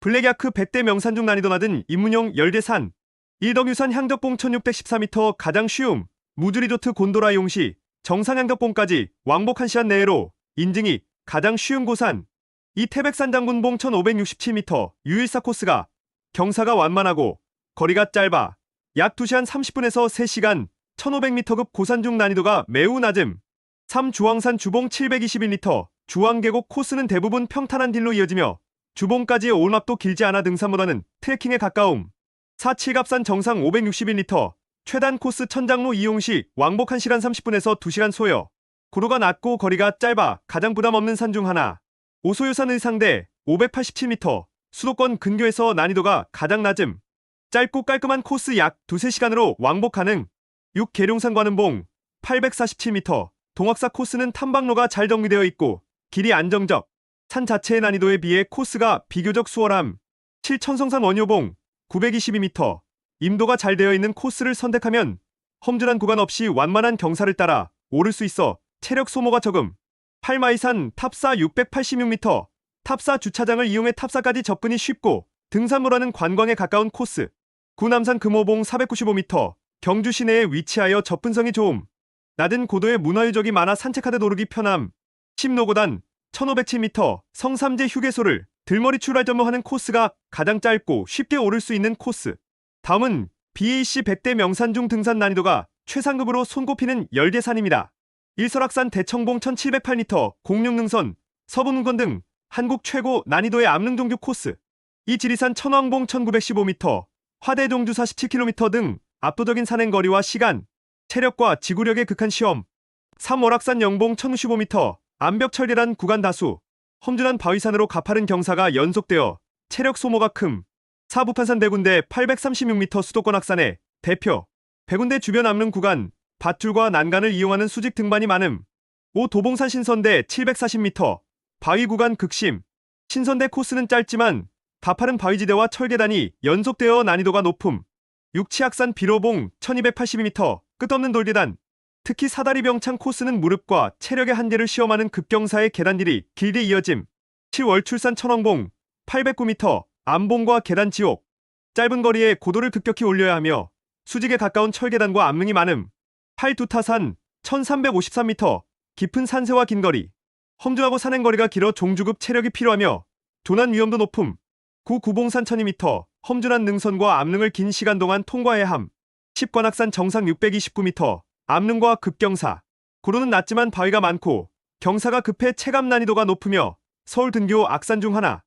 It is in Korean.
블랙야크 100대 명산 중 난이도 낮은 입문용 열대산 일덕유산 향덕봉 1614m 가장 쉬움 무주리조트 곤도라 이용시 정상 향덕봉까지 왕복 1시간 내로 인증이 가장 쉬운 고산 이 태백산 장군봉 1567m 유일사 코스가 경사가 완만하고 거리가 짧아 약 2시간 30분에서 3시간 1500m급 고산 중 난이도가 매우 낮음 3. 주황산 주봉 721m 주황계곡 코스는 대부분 평탄한 딜로 이어지며 주봉까지의 오르막도 길지 않아 등산보다는 트레킹에 가까움 4. 칠갑산 정상 561m 최단 코스 천장로 이용 시 왕복 1시간 30분에서 2시간 소요 고도가 낮고 거리가 짧아 가장 부담 없는 산 중 하나 오소유산 의 상대 587m 수도권 근교에서 난이도가 가장 낮음 짧고 깔끔한 코스 약 2, 3시간으로 왕복 가능 6. 계룡산 관음봉 847m 동학사 코스는 탐방로가 잘 정비되어 있고 길이 안정적 산 자체의 난이도에 비해 코스가 비교적 수월함. 7. 천성산 원효봉 922m 임도가 잘 되어 있는 코스를 선택하면 험준한 구간 없이 완만한 경사를 따라 오를 수 있어 체력 소모가 적음. 8마이산 탑사 686m 탑사 주차장을 이용해 탑사까지 접근이 쉽고 등산로라는 관광에 가까운 코스. 구남산 금호봉 495m 경주 시내에 위치하여 접근성이 좋음. 낮은 고도의 문화유적이 많아 산책하듯 오르기 편함. 10노고단 1507m 성삼재 휴게소를 들머리 출발 점호하는 코스가 가장 짧고 쉽게 오를 수 있는 코스. 다음은 BAC 100대 명산 중 등산 난이도가 최상급으로 손꼽히는 열대산입니다. 일설악산 대청봉 1708m 공룡능선 서부문건 등 한국 최고 난이도의 암릉 종교 코스. 이 지리산 천왕봉 1915m 화대종주 47km 등 압도적인 산행 거리와 시간 체력과 지구력의 극한 시험. 3월악산 영봉 1015m 암벽철계란 구간 다수 험준한 바위산으로 가파른 경사가 연속되어 체력 소모가 큼 사부판산 대군대 836m 수도권 악산의 대표 백운대 주변 암릉 구간 밧줄과 난간을 이용하는 수직 등반이 많음. 5 도봉산 신선대 740m 바위 구간 극심. 신선대 코스는 짧지만 가파른 바위지대와 철계단이 연속되어 난이도가 높음. 6 치악산 비로봉 1282m 끝없는 돌계단 특히 사다리 병창 코스는 무릎과 체력의 한계를 시험하는 급경사의 계단들이 길게 이어짐. 7월 출산 천왕봉 809m 암봉과 계단 지옥. 짧은 거리에 고도를 급격히 올려야 하며 수직에 가까운 철계단과 암릉이 많음. 8두타산 1353m 깊은 산세와 긴 거리. 험준하고 산행거리가 길어 종주급 체력이 필요하며 조난 위험도 높음. 9 구봉산 1200m 험준한 능선과 암릉을 긴 시간 동안 통과해야 함. 10관악산 정상 629m 암릉과 급경사 고도는 낮지만 바위가 많고 경사가 급해 체감 난이도가 높으며 서울 등교 악산 중 하나